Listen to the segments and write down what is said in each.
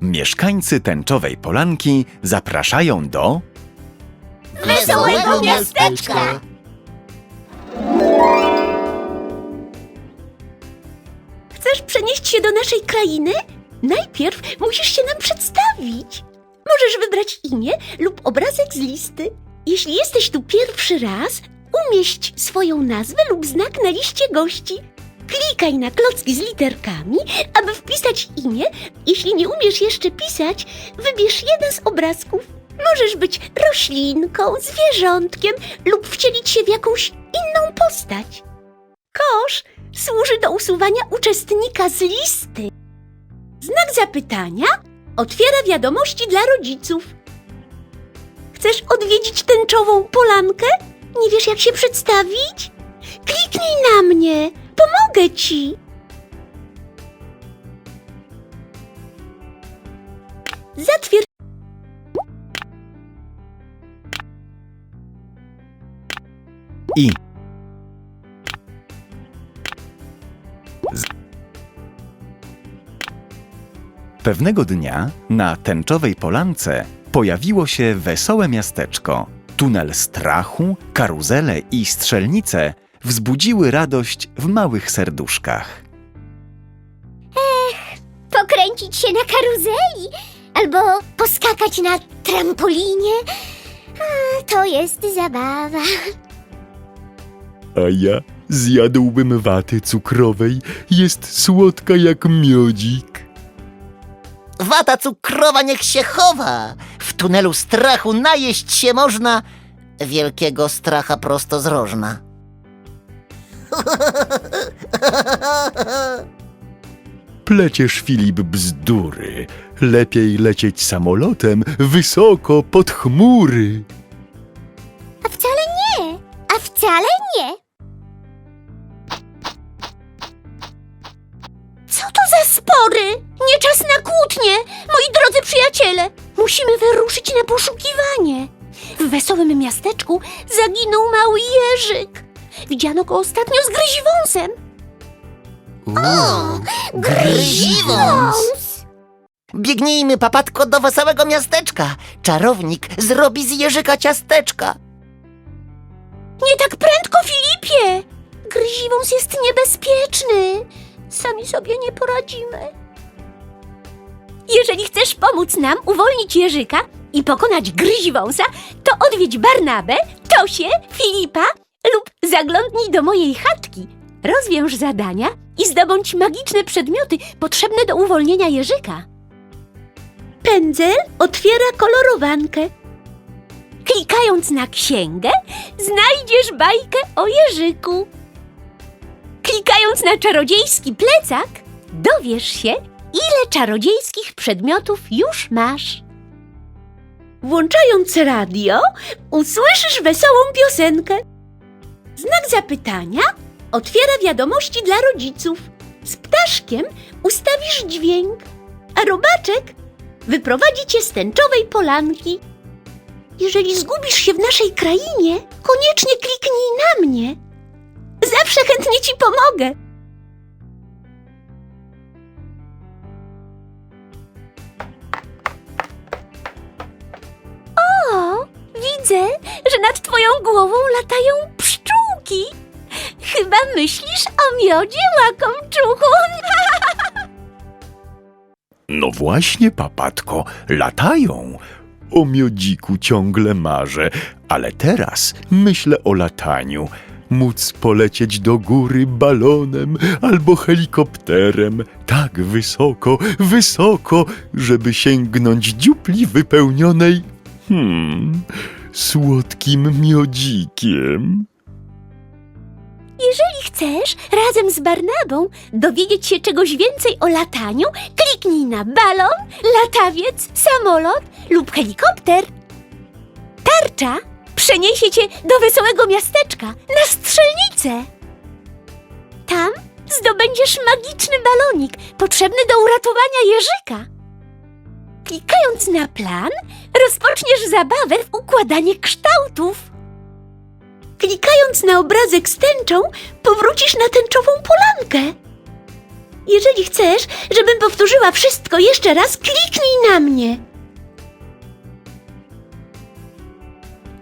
Mieszkańcy tęczowej polanki zapraszają do Wesołego miasteczka! Chcesz przenieść się do naszej krainy? Najpierw musisz się nam przedstawić. Możesz wybrać imię lub obrazek z listy. Jeśli jesteś tu pierwszy raz, umieść swoją nazwę lub znak na liście gości. Klikaj na klocki z literkami, aby wpisać imię. Jeśli nie umiesz jeszcze pisać, wybierz jeden z obrazków. Możesz być roślinką, zwierzątkiem lub wcielić się w jakąś inną postać. Kosz służy do usuwania uczestnika z listy. Znak zapytania otwiera wiadomości dla rodziców. Chcesz odwiedzić tęczową polankę? Nie wiesz, jak się przedstawić? Kliknij na mnie, pomogę ci. Zatwierdź. I. Pewnego dnia na tęczowej polance pojawiło się wesołe miasteczko. Tunel strachu, karuzele i strzelnice wzbudziły radość w małych serduszkach. Pokręcić się na karuzeli albo poskakać na trampolinie. A, to jest zabawa. A ja zjadłbym waty cukrowej, jest słodka jak miodzik. Wata cukrowa niech się chowa. W tunelu strachu najeść się można wielkiego stracha prosto z rożna. Pleciesz, Filip, bzdury. Lepiej lecieć samolotem wysoko pod chmury. A wcale nie. A wcale nie. Co to za spory? Nie czas na kłótnie, moi drodzy przyjaciele. Musimy wyruszyć na poszukiwanie. W wesołym miasteczku zaginął mały jeżyk. Widziano go ostatnio z gryziwąsem. O, gryziwąs! Biegnijmy, papatko, do wesołego miasteczka. Czarownik zrobi z jeżyka ciasteczka. Nie tak prędko, Filipie! Gryziwąs jest niebezpieczny. Sami sobie nie poradzimy. Jeżeli chcesz pomóc nam uwolnić Jerzyka i pokonać gryziwąsa, to odwiedź Barnabę, Tosię, Filipa lub zaglądnij do mojej chatki. Rozwiąż zadania i zdobądź magiczne przedmioty potrzebne do uwolnienia Jerzyka. Pędzel otwiera kolorowankę. Klikając na księgę, znajdziesz bajkę o Jerzyku. Klikając na czarodziejski plecak, dowiesz się, ile czarodziejskich przedmiotów już masz. Włączając radio, usłyszysz wesołą piosenkę. Znak zapytania otwiera wiadomości dla rodziców. Z ptaszkiem ustawisz dźwięk, a robaczek wyprowadzi cię z tęczowej polanki. Jeżeli zgubisz się w naszej krainie, koniecznie kliknij na mnie. Zawsze chętnie ci pomogę. O, widzę, że nad twoją głową latają Chyba myślisz o miodzie łakomczuchu. No właśnie, papatko, latają. O miodziku ciągle marzę, ale teraz myślę o lataniu. Móc polecieć do góry balonem albo helikopterem tak wysoko, wysoko, żeby sięgnąć dziupli wypełnionej, hmm, słodkim miodzikiem. Jeżeli chcesz razem z Barnabą dowiedzieć się czegoś więcej o lataniu, kliknij na balon, latawiec, samolot lub helikopter. Tarcza przeniesie cię do wesołego miasteczka na strzelnicę. Tam zdobędziesz magiczny balonik potrzebny do uratowania jeżyka. Klikając na plan, rozpoczniesz zabawę w układanie kształtów. Klikając na obrazek z tęczą, powrócisz na tęczową polankę. Jeżeli chcesz, żebym powtórzyła wszystko jeszcze raz, kliknij na mnie.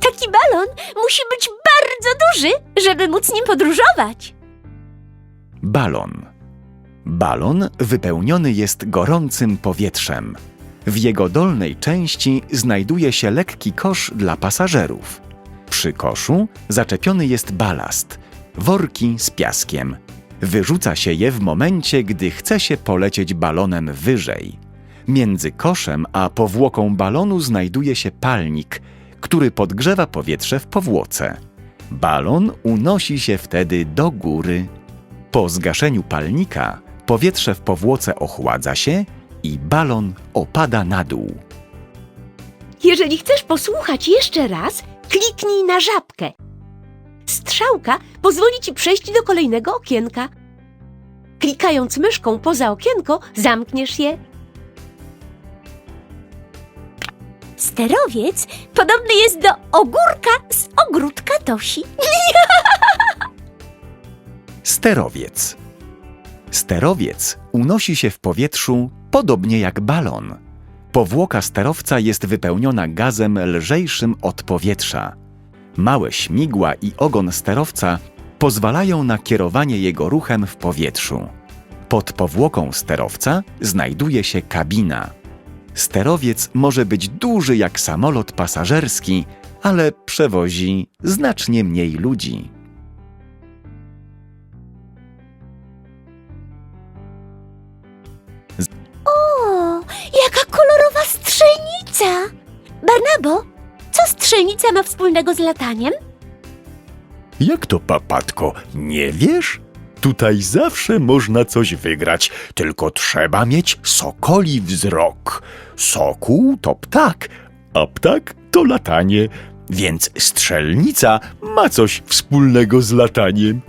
Taki balon musi być bardzo duży, żeby móc nim podróżować. Balon. Balon wypełniony jest gorącym powietrzem. W jego dolnej części znajduje się lekki kosz dla pasażerów. Przy koszu zaczepiony jest balast, worki z piaskiem. Wyrzuca się je w momencie, gdy chce się polecieć balonem wyżej. Między koszem a powłoką balonu znajduje się palnik, który podgrzewa powietrze w powłoce. Balon unosi się wtedy do góry. Po zgaszeniu palnika powietrze w powłoce ochładza się i balon opada na dół. Jeżeli chcesz posłuchać jeszcze raz, kliknij na żabkę. Strzałka pozwoli ci przejść do kolejnego okienka. Klikając myszką poza okienko, zamkniesz je. Sterowiec podobny jest do ogórka z ogródka Tosi. Sterowiec. Sterowiec unosi się w powietrzu podobnie jak balon. Powłoka sterowca jest wypełniona gazem lżejszym od powietrza. Małe śmigła i ogon sterowca pozwalają na kierowanie jego ruchem w powietrzu. Pod powłoką sterowca znajduje się kabina. Sterowiec może być duży jak samolot pasażerski, ale przewozi znacznie mniej ludzi. O, jaka strzelnica! Barnabo, co strzelnica ma wspólnego z lataniem? Jak to, papatko, nie wiesz? Tutaj zawsze można coś wygrać, tylko trzeba mieć sokoli wzrok. Sokół to ptak, a ptak to latanie, więc strzelnica ma coś wspólnego z lataniem.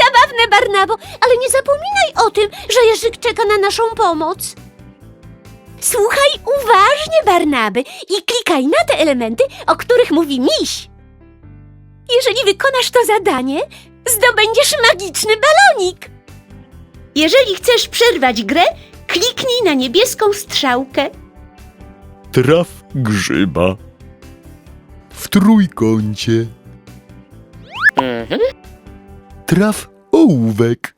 Zabawne, Barnabo, ale nie zapominaj o tym, że Jerzyk czeka na naszą pomoc. Słuchaj uważnie, Barnaby, i klikaj na te elementy, o których mówi miś. Jeżeli wykonasz to zadanie, zdobędziesz magiczny balonik. Jeżeli chcesz przerwać grę, kliknij na niebieską strzałkę. Traf grzyba. W trójkącie. Traf ołówek.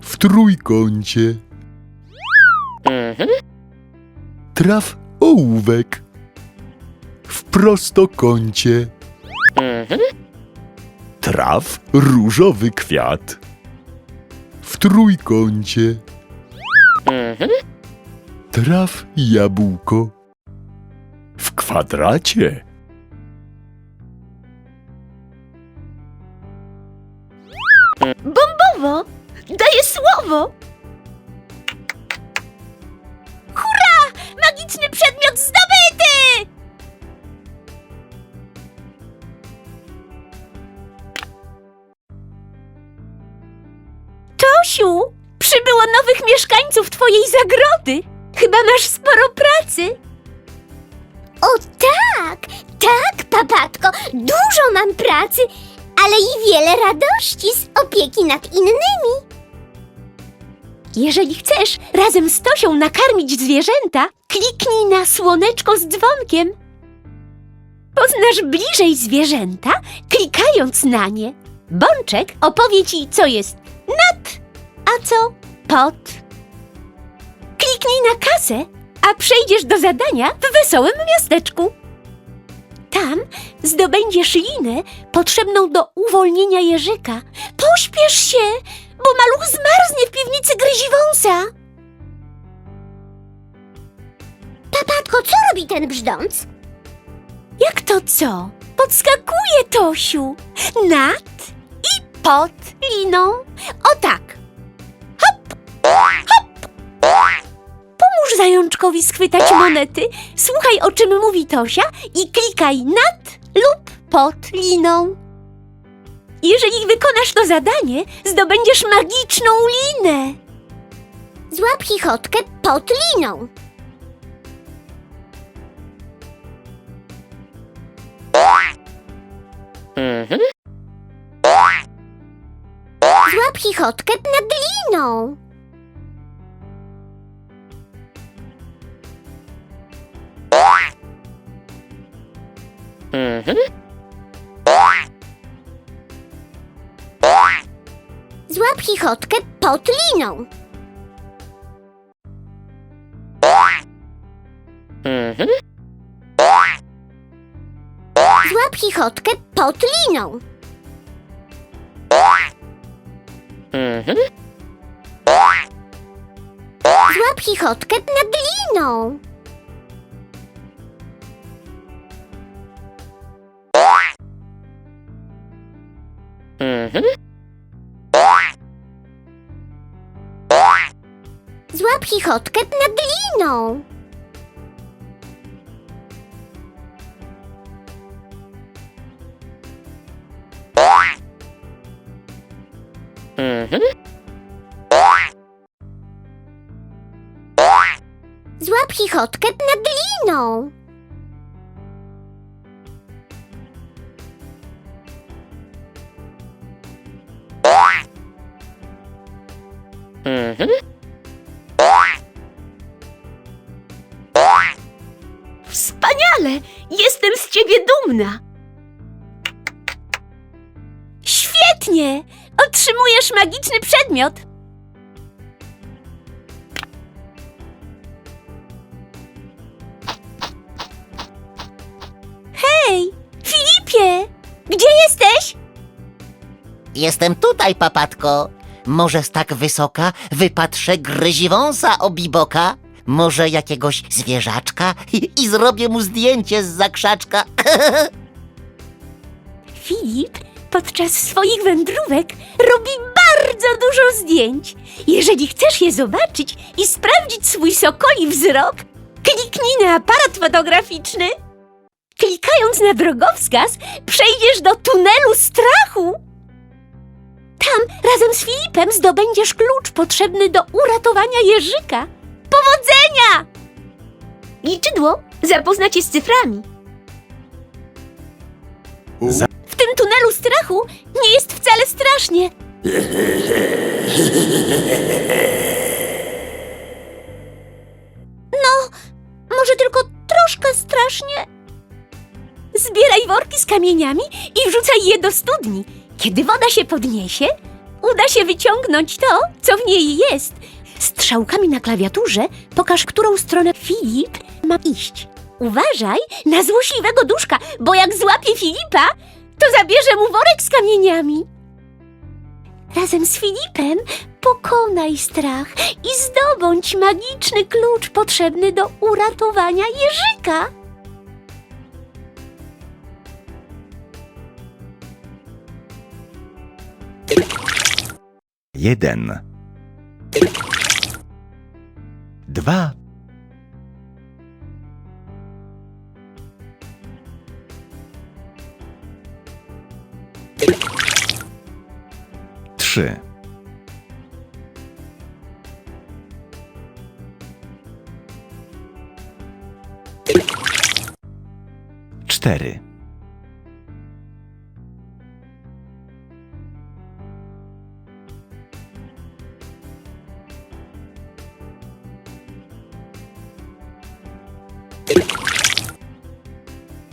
W trójkącie. Traf ołówek. W prostokącie. Traf różowy kwiat. W trójkącie. Traf jabłko. W kwadracie. Bombowo! Daję słowo! Magiczny przedmiot zdobyty! Tosiu, przybyło nowych mieszkańców twojej zagrody. Chyba masz sporo pracy. O tak, tak, papatko, dużo mam pracy, ale i wiele radości z opieki nad innymi. Jeżeli chcesz razem z Tosią nakarmić zwierzęta, kliknij na słoneczko z dzwonkiem. Poznasz bliżej zwierzęta, klikając na nie. Bączek opowie ci, co jest nad, a co pod. Kliknij na kasę, a przejdziesz do zadania w wesołym miasteczku. Tam zdobędziesz linę potrzebną do uwolnienia jeżyka. Pośpiesz się, bo maluch zmarznie w piwnicy gryziwąsa. Papatko, co robi ten brzdąc? Jak to co? Podskakuje Tosiu. Nad i pod liną. O tak. Hop, hop. Pomóż zajączkowi schwytać monety. Słuchaj, o czym mówi Tosia i klikaj nad lub pod liną. Jeżeli wykonasz to zadanie, zdobędziesz magiczną linę. Złap chichotkę pod liną. Złap chichotkę nad liną. Złap chichotkę pod liną. Złap chichotkę pod liną. Złap chichotkę nad liną. Chichotkę nad liną. Złap chichotkę nad liną. Przedmiot. Hej, Filipie! Gdzie jesteś? Jestem tutaj, papatko. Może z tak wysoka wypatrzę gryziwąsa obiboka? Może jakiegoś zwierzaczka i, i zrobię mu zdjęcie z zakrzaczka? Filip podczas swoich wędrówek robi bardzo dużo zdjęć. Jeżeli chcesz je zobaczyć i sprawdzić swój sokoli wzrok, kliknij na aparat fotograficzny. Klikając na drogowskaz, przejdziesz do tunelu strachu. Tam razem z Filipem zdobędziesz klucz potrzebny do uratowania Jerzyka. Powodzenia! Liczydło zapozna cię z cyframi. W tym tunelu strachu nie jest wcale strasznie. No, może tylko troszkę strasznie. Zbieraj worki z kamieniami i wrzucaj je do studni. Kiedy woda się podniesie, uda się wyciągnąć to, co w niej jest. Strzałkami na klawiaturze pokaż, którą stronę Filip ma iść. Uważaj na złośliwego duszka, bo jak złapie Filipa, to zabierze mu worek z kamieniami. Razem z Filipem pokonaj strach i zdobądź magiczny klucz potrzebny do uratowania Jerzyka. Jeden. Dwa. Trzy. Cztery.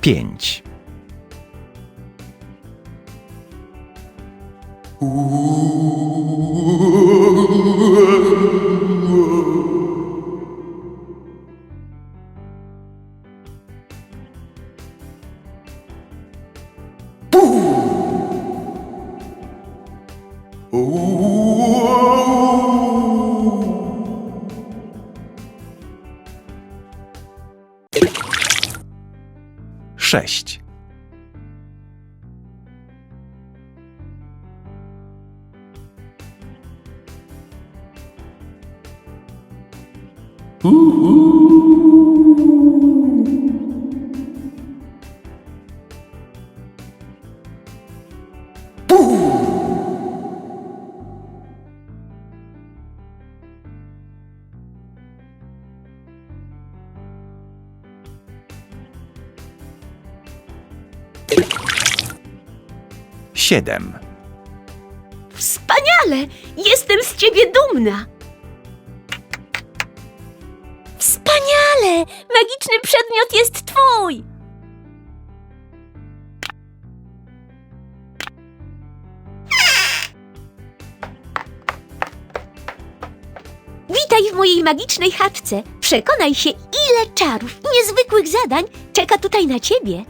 Pięć. Sześć. Wspaniale! Jestem z ciebie dumna! Wspaniale! Magiczny przedmiot jest twój! Witaj w mojej magicznej chatce. Przekonaj się, ile czarów i niezwykłych zadań czeka tutaj na ciebie.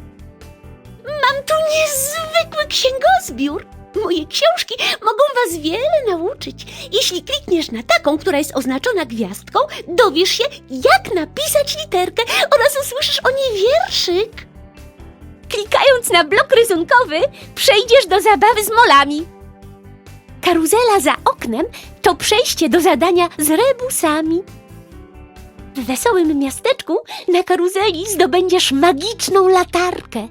Mam tu niezwykły księgozbiór. Moje książki mogą was wiele nauczyć. Jeśli klikniesz na taką, która jest oznaczona gwiazdką, dowiesz się, jak napisać literkę oraz usłyszysz o niej wierszyk. Klikając na blok rysunkowy, przejdziesz do zabawy z molami. Karuzela za oknem to przejście do zadania z rebusami. W wesołym miasteczku na karuzeli zdobędziesz magiczną latarkę.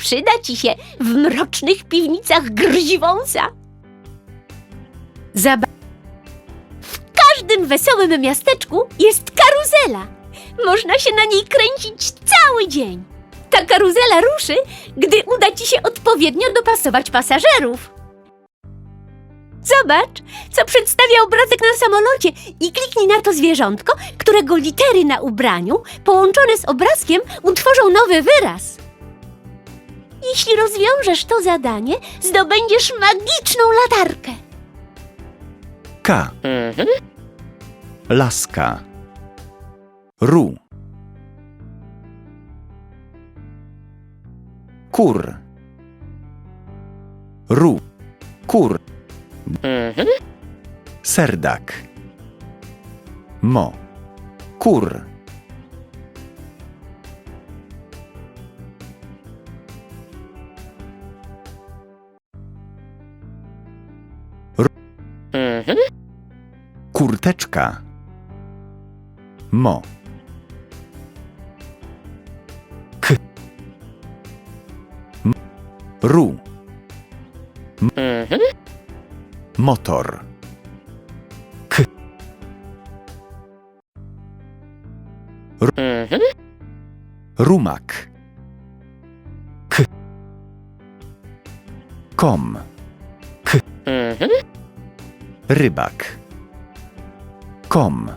Przyda ci się w mrocznych piwnicach gryziwąsa. Zaba- w każdym wesołym miasteczku jest karuzela. Można się na niej kręcić cały dzień. Ta karuzela ruszy, gdy uda ci się odpowiednio dopasować pasażerów. Zobacz, co przedstawia obrazek na samolocie i kliknij na to zwierzątko, którego litery na ubraniu połączone z obrazkiem utworzą nowy wyraz. Jeśli rozwiążesz to zadanie, zdobędziesz magiczną latarkę. K. Laska. Ru. Kur. Ru. Kur. Serdak. Mo. Kur. Kurteczka. Mo. K. M. Ru. M. Motor. K. R. Rumak. K. Kom. K. Rybak. Kom.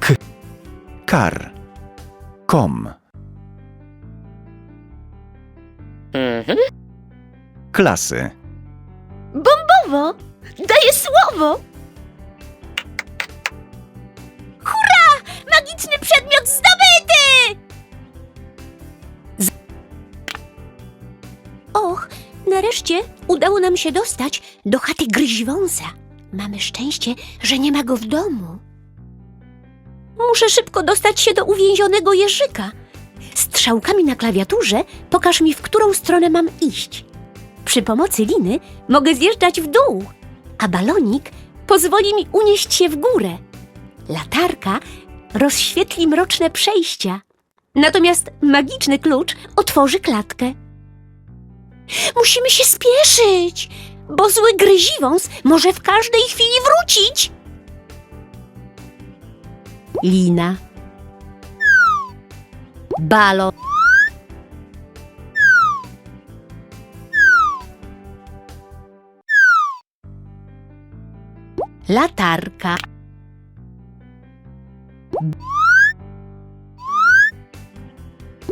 K. Kar. Kom. Klasy. Bombowo! Daję słowo! Magiczny przedmiot zdobyty! Nareszcie udało nam się dostać do chaty gryziwąsa. Mamy szczęście, że nie ma go w domu. Muszę szybko dostać się do uwięzionego jeżyka. Strzałkami na klawiaturze pokaż mi, w którą stronę mam iść. Przy pomocy liny mogę zjeżdżać w dół, a balonik pozwoli mi unieść się w górę. Latarka rozświetli mroczne przejścia. Natomiast magiczny klucz otworzy klatkę. Musimy się spieszyć, bo zły gryziwąs może w każdej chwili wrócić. Lina. Balon. Latarka.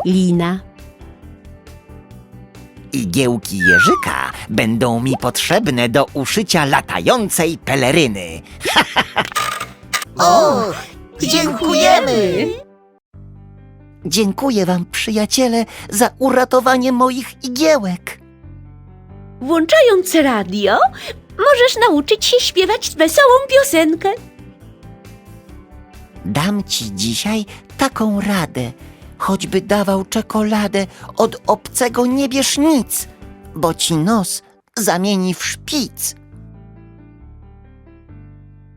Lina. Igiełki jeżyka będą mi potrzebne do uszycia latającej peleryny. o, dziękujemy! Dziękuję wam, przyjaciele, za uratowanie moich igiełek. Włączając radio, możesz nauczyć się śpiewać wesołą piosenkę. Dam ci dzisiaj taką radę. Choćby dawał czekoladę, od obcego nie bierz nic, bo ci nos zamieni w szpic.